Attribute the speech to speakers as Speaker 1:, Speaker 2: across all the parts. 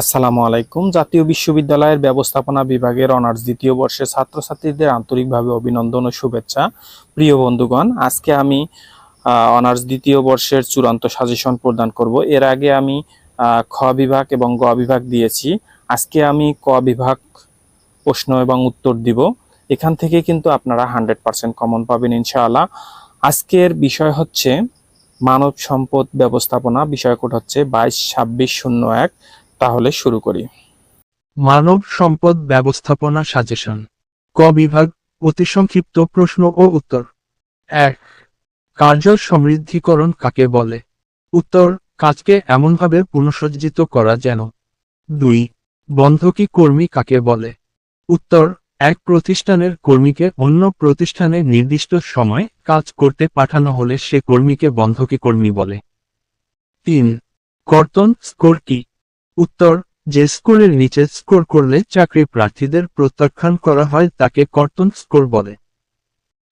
Speaker 1: আসসালামু আলাইকুম। জাতীয় বিশ্ববিদ্যালয়ের ব্যবস্থাপনা বিভাগের অনার্স দ্বিতীয় বর্ষের ছাত্রছাত্রীদের আন্তরিকভাবে অভিনন্দন ও শুভেচ্ছা। প্রিয় বন্ধুগণ, আজকে আমি অনার্স দ্বিতীয় বর্ষের চূড়ান্ত সাজেশন প্রদান করব। এর আগে আমি খ বিভাগ এবং গ বিভাগ দিয়েছি। আজকে আমি ক বিভাগ প্রশ্ন এবং উত্তর দিব। এখান থেকে কিন্তু আপনারা হান্ড্রেড পার্সেন্ট কমন পাবেন ইনশাআল্লাহ। আজকের বিষয় হচ্ছে মানব সম্পদ ব্যবস্থাপনা। বিষয় কোড হচ্ছে বাইশ ছাব্বিশ শূন্য এক। তাহলে শুরু করি।
Speaker 2: মানব সম্পদ ব্যবস্থাপনা সাজেশন। ক বিভাগ, অতি সংক্ষিপ্ত প্রশ্ন ও উত্তর। এক, কার্য সমৃদ্ধিকরণ কাকে বলে? উত্তর, কাজকে এমনভাবে পুনঃসজ্জিত করা যেন। দুই, বন্ধকি কর্মী কাকে বলে? উত্তর, এক প্রতিষ্ঠানের কর্মীকে অন্য প্রতিষ্ঠানে নির্দিষ্ট সময় কাজ করতে পাঠানো হলে সে কর্মীকে বন্ধকি কর্মী বলে। তিন, কর্তন স্কোর কি? উত্তর, যে স্কোরের নিচে স্কোর করলে চাকরি প্রার্থীদের প্রত্যাখ্যান করা হয় তাকে কর্তন স্কোর বলে।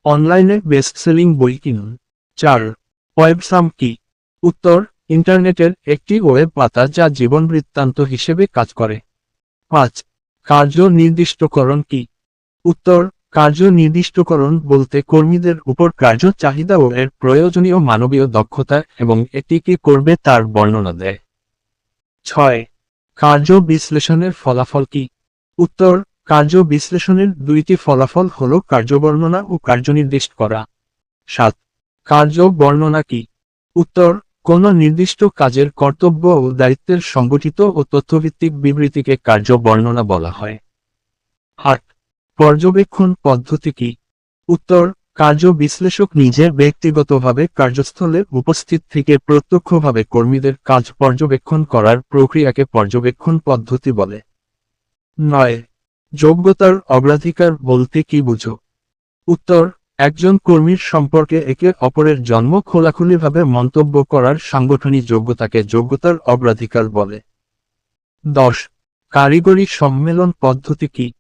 Speaker 2: অনলাইনে বেস্ট সেলিং বই কিনুন। চার, ওয়েবসাম কি? উত্তর, ইন্টারনেটের একটি ওয়েব পাতা যা জীবন বৃত্তান্ত হিসেবে কাজ করে। পাঁচ কার্য নির্দিষ্টকরণ কি? উত্তর কার্য নির্দিষ্টকরণ বলতে কর্মীদের উপর কার্য চাহিদা ও এর প্রয়োজনীয় মানবীয় দক্ষতা এবং এটি কি করবে তার বর্ণনা দেয়। ছয়, কার্য বিশ্লেষণের ফলাফল কি? উত্তর, কার্য বিশ্লেষণের দুইটি ফলাফল হল কার্যবর্ণনা ও কার্যনির্দিষ্ট করা। সাত, কার্য বর্ণনা কি? উত্তর, কোন নির্দিষ্ট কাজের কর্তব্য ও দায়িত্বের সংগঠিত ও তথ্যভিত্তিক বিবৃতিকে কার্য বর্ণনা বলা হয়। আট, পর্যবেক্ষণ পদ্ধতি কি? উত্তর কার্য বিশ্লেষক নিজের ব্যক্তিগতভাবে কার্যস্থলে উপস্থিত থেকে প্রত্যক্ষভাবে কর্মীদের কাজ পর্যবেক্ষণ করার প্রক্রিয়াকে পর্যবেক্ষণ পদ্ধতি বলে। নয়, যোগ্যতার অগ্রাধিকার বলতে কি বুঝো? উত্তর, একজন কর্মীর সম্পর্কে একে অপরের জন্ম খোলাখুলিভাবে মন্তব্য করার সাংগঠনিক যোগ্যতাকে যোগ্যতার অগ্রাধিকার বলে। দশ, কারিগরি সম্মেলন পদ্ধতি কি?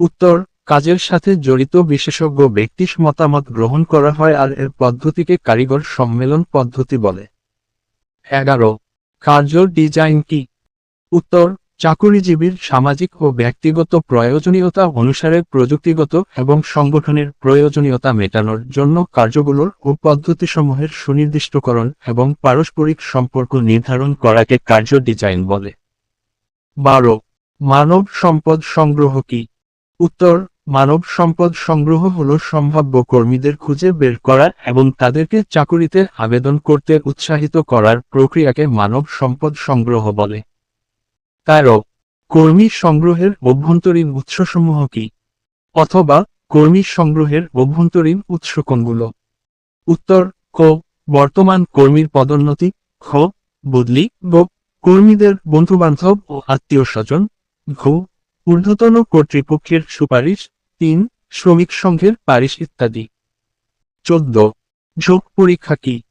Speaker 2: উত্তর কাজের সাথে জড়িত বিশেষজ্ঞ ব্যক্তির মতামত গ্রহণ করা হয় আর এর পদ্ধতিকে কারিগর সম্মেলন পদ্ধতি বলে। এগারো। কার্য ডিজাইন কি? উত্তর, চাকুরিজীবীর সামাজিক ও ব্যক্তিগত প্রয়োজনীয়তা অনুসারে প্রযুক্তিগত এবং সংগঠনের প্রয়োজনীয়তা মেটানোর জন্য কার্যগুলোর ও পদ্ধতিসমূহের সুনির্দিষ্টকরণ এবং পারস্পরিক সম্পর্ক নির্ধারণ করাকে কার্য ডিজাইন বলে। বারো। মানব সম্পদ সংগ্রহ কি? উত্তর মানব সম্পদ সংগ্রহ হল সম্ভাব্য কর্মীদের খুঁজে বের করা এবং তাদেরকে চাকুরিতে আবেদন করতে উৎসাহিত করার প্রক্রিয়াকে মানব সম্পদ সংগ্রহ বলে। তেরো কর্মী সংগ্রহের অভ্যন্তরীণ উৎসসমূহ কি? অথবা, কর্মী সংগ্রহের অভ্যন্তরীণ উৎস কোনগুলো? উত্তর, ক, বর্তমান কর্মীর পদোন্নতি খ বদলি, গ, কর্মীদের বন্ধুবান্ধব ও আত্মীয় স্বজন, ঘ, ঊর্ধ্বতন কর্তৃপক্ষের সুপারিশ তিন, শ্রমিক সংঘের পারিশ ইত্যাদি। চোদ্দ, যোগ পরীক্ষা কি?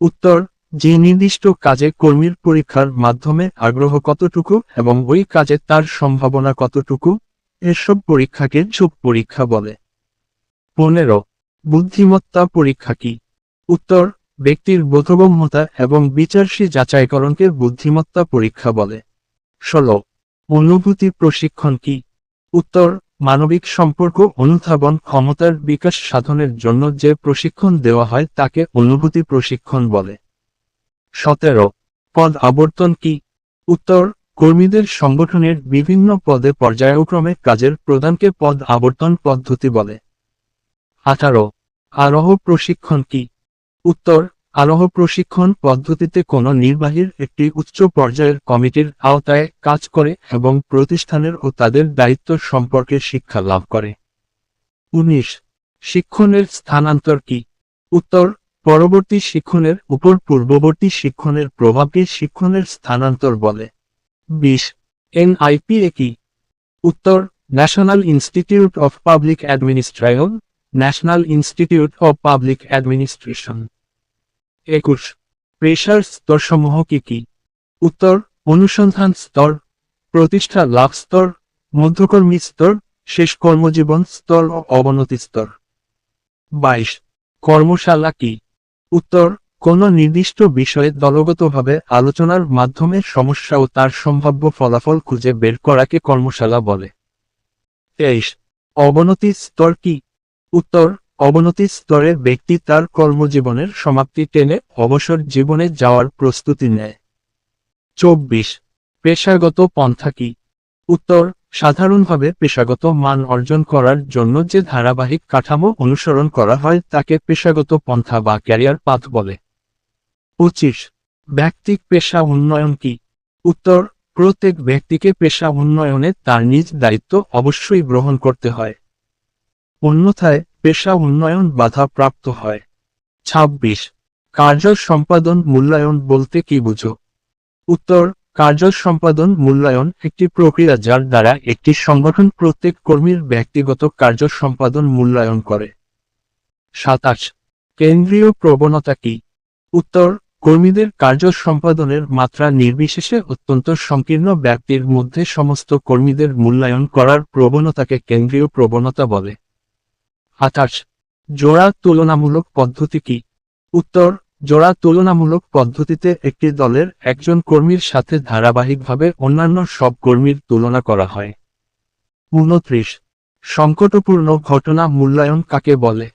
Speaker 2: উত্তর, যে নির্দিষ্ট কাজে কর্মীর পরীক্ষার মাধ্যমে আগ্রহ কতটুকু এবং ওই কাজে তার সম্ভাবনা কতটুকু, এসব পরীক্ষাকে যোগ পরীক্ষা বলে। পনেরো, বুদ্ধিমত্তা পরীক্ষা কি? উত্তর, ব্যক্তির বোধগম্যতা এবং বিচারসী যাচাইকরণকে বুদ্ধিমত্তা পরীক্ষা বলে। ষোলো, অনুভূতি প্রশিক্ষণ কি? উত্তর মানবিক সম্পর্ক অনুধাবন ক্ষমতার বিকাশ সাধনের জন্য যে প্রশিক্ষণ দেওয়া হয় তাকে অনুভূতি প্রশিক্ষণ বলে। সতেরো, পদ আবর্তন কি? উত্তর, কর্মীদের সংগঠনের বিভিন্ন পদে পর্যায়ক্রমে কাজের প্রদানকে পদ আবর্তন পদ্ধতি বলে। আঠারো, আরোহ প্রশিক্ষণ কি? উত্তর আরোহ প্রশিক্ষণ পদ্ধতিতে কোনো নির্বাহীর একটি উচ্চ পর্যায়ের কমিটির আওতায় কাজ করে এবং প্রতিষ্ঠানের ও তাদের দায়িত্ব সম্পর্কে শিক্ষা লাভ করে। উনিশ। শিক্ষণের স্থানান্তর কি? উত্তর, পরবর্তী শিক্ষণের উপর পূর্ববর্তী শিক্ষণের প্রভাবকে শিক্ষণের স্থানান্তর বলে। বিশ। এনআইপিএ কি? উত্তর, national institute of public administration, national institute of public administration. একুশ। পেশার স্তরসমূহ কি কি? উত্তর, অনুসন্ধান স্তর, প্রতিষ্ঠা লাভ স্তর, মধ্যকর্মী স্তর, শেষ কর্মজীবন স্তর ও অবনতি স্তর। বাইশ। কর্মশালা কি? উত্তর, কোনো নির্দিষ্ট বিষয়ে দলগতভাবে আলোচনার মাধ্যমে সমস্যা ও তার সম্ভাব্য ফলাফল খুঁজে বের করাকে কর্মশালা বলে। তেইশ। অবনতি স্তর কি? উত্তর অবনতি স্তরে ব্যক্তি তার কর্মজীবনের সমাপ্তি টেনে অবসর জীবনে যাওয়ার প্রস্তুতি নেয়। চব্বিশ। পেশাগত পন্থা কি? উত্তর, সাধারণভাবে পেশাগত মান অর্জন করার জন্য যে ধারাবাহিক কাঠামো অনুসরণ করা হয় তাকে পেশাগত পন্থা বা ক্যারিয়ার পাথ বলে। পঁচিশ। ব্যক্তিক পেশা উন্নয়ন কি? উত্তর, প্রত্যেক ব্যক্তিকে পেশা উন্নয়নে তার নিজ দায়িত্ব অবশ্যই গ্রহণ করতে হয়। অন্যথায় পেশা উন্নয়ন বাধা প্রাপ্ত হয়। ২৬ কার্য সম্পাদন মূল্যায়ন বলতে কি বুঝো? উত্তর, কার্য সম্পাদন মূল্যায়ন একটি প্রক্রিয়া যার দ্বারা একটি সংগঠন প্রত্যেক কর্মীর ব্যক্তিগত কার্য সম্পাদন মূল্যায়ন করে। সাতাশ। কেন্দ্রীয় প্রবণতা কি? উত্তর, কর্মীদের কার্য সম্পাদনের মাত্রা নির্বিশেষে অত্যন্ত সংকীর্ণ ব্যক্তির মধ্যে সমস্ত কর্মীদের মূল্যায়ন করার প্রবণতাকে কেন্দ্রীয় প্রবণতা বলে। আঠাশ জোড়া তুলনামূলক পদ্ধতি কি? উত্তর, জোড়া তুলনামূলক পদ্ধতিতে একটি দলের একজন কর্মীর সাথে ধারাবাহিকভাবে অন্যান্য সব কর্মীর তুলনা করা হয়। উনত্রিশ। সংকটপূর্ণ ঘটনা মূল্যায়ন কাকে বলে?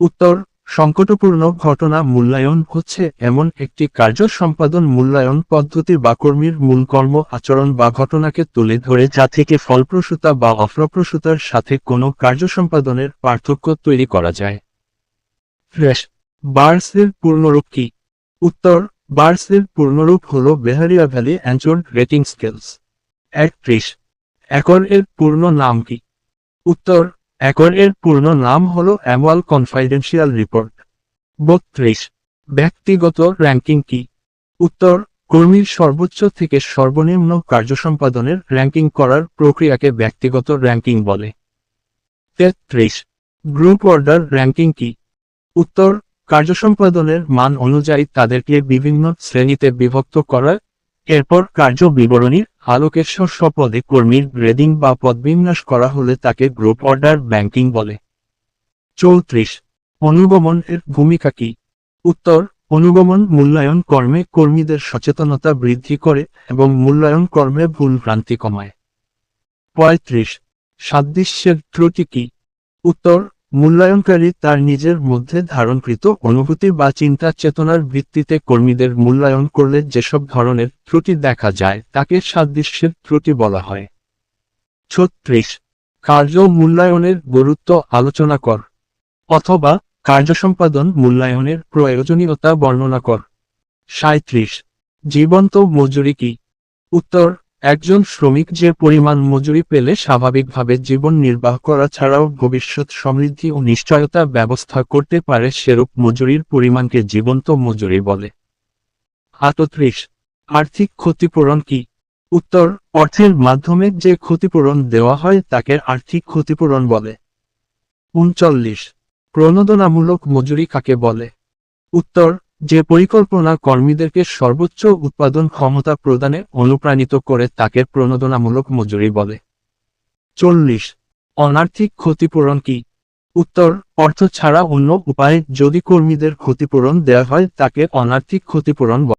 Speaker 2: উত্তর সংকটপূর্ণ ঘটনা মূল্যায়ন হচ্ছে এমন একটি কার্য সম্পাদন মূল্যায়ন পদ্ধতি বা কর্মীর মূল কর্ম আচরণ বা ঘটনাকে তুলে ধরে যা থেকে ফলপ্রসূতা বা অফলপ্রসূতার সাথে কোনো কার্য সম্পাদনের পার্থক্য তৈরি করা যায়। ফ্রেশ বার্সের পূর্ণরূপ কি? উত্তর, বার্সের পূর্ণরূপ হল behaviourally anchored rating scales. একত্রিশ একর এর পূর্ণ নাম কি? উত্তর একর এর পূর্ণ নাম হল অ্যানুয়াল কনফাইডেন্সিয়াল রিপোর্ট বত্রিশ। ব্যক্তিগত র্যাঙ্কিং কি? উত্তর, কর্মীর সর্বোচ্চ থেকে সর্বনিম্ন কার্য সম্পাদনের র্যাঙ্কিং করার প্রক্রিয়াকে ব্যক্তিগত র্যাঙ্কিং বলে। তেত্রিশ। গ্রুপ অর্ডার র্যাঙ্কিং কি? উত্তর, কার্য সম্পাদনের মান অনুযায়ী তাদেরকে বিভিন্ন শ্রেণীতে বিভক্ত করা এরপর কার্য বিবরণীর আলোকেশ্বর শস্য পদে কর্মীর গ্রেডিং বা পদবিন্যাস করা হলে তাকে গ্রুপ অর্ডার ব্যাংকিং বলে। চৌত্রিশ, অনুগমন এর ভূমিকা কি? উত্তর, অনুগমন মূল্যায়ন কর্মে কর্মীদের সচেতনতা বৃদ্ধি করে এবং মূল্যায়ন কর্মে ভুল ভ্রান্তি কমায়। পঁয়ত্রিশ, সাদৃশ্যের ত্রুটি কি? উত্তর মূল্যায়নকারী তার নিজের মধ্যে ধারণকৃত অনুভূতি বা চিন্তা চেতনার ভিত্তিতে কর্মীদের মূল্যায়ন করলে যেসব ধরনের ত্রুটি দেখা যায়, তাকে সাদৃশ্যের ত্রুটি বলা হয়। ছত্রিশ। কার্য মূল্যায়নের গুরুত্ব আলোচনা কর। অথবা কার্য সম্পাদন মূল্যায়নের প্রয়োজনীয়তা বর্ণনা কর। সাঁত্রিশ জীবন্ত মজুরি কি? উত্তর একজন শ্রমিক যে পরিমাণ মজুরি পেলে স্বাভাবিকভাবে জীবন নির্বাহ করা ছাড়াও ভবিষ্যৎ সমৃদ্ধি ও নিশ্চয়তা ব্যবস্থা করতে পারে সেরূপ মজুরির পরিমাণকে জীবন্ত মজুরি বলে। আটত্রিশ। আর্থিক ক্ষতিপূরণ কি? উত্তর, অর্থের মাধ্যমে যে ক্ষতিপূরণ দেওয়া হয় তাকে আর্থিক ক্ষতিপূরণ বলে। উনচল্লিশ। প্রণোদনামূলক মজুরি কাকে বলে? উত্তর যে পরিকল্পনা কর্মীদেরকে সর্বোচ্চ উৎপাদন ক্ষমতা প্রদানে অনুপ্রাণিত করে তাকে প্রণোদনামূলক মজুরি বলে। চল্লিশ। অনার্থিক ক্ষতিপূরণ কি? উত্তর, অর্থ ছাড়া অন্য উপায়ে যদি কর্মীদের ক্ষতিপূরণ দেওয়া হয় তাকে অনার্থিক ক্ষতিপূরণ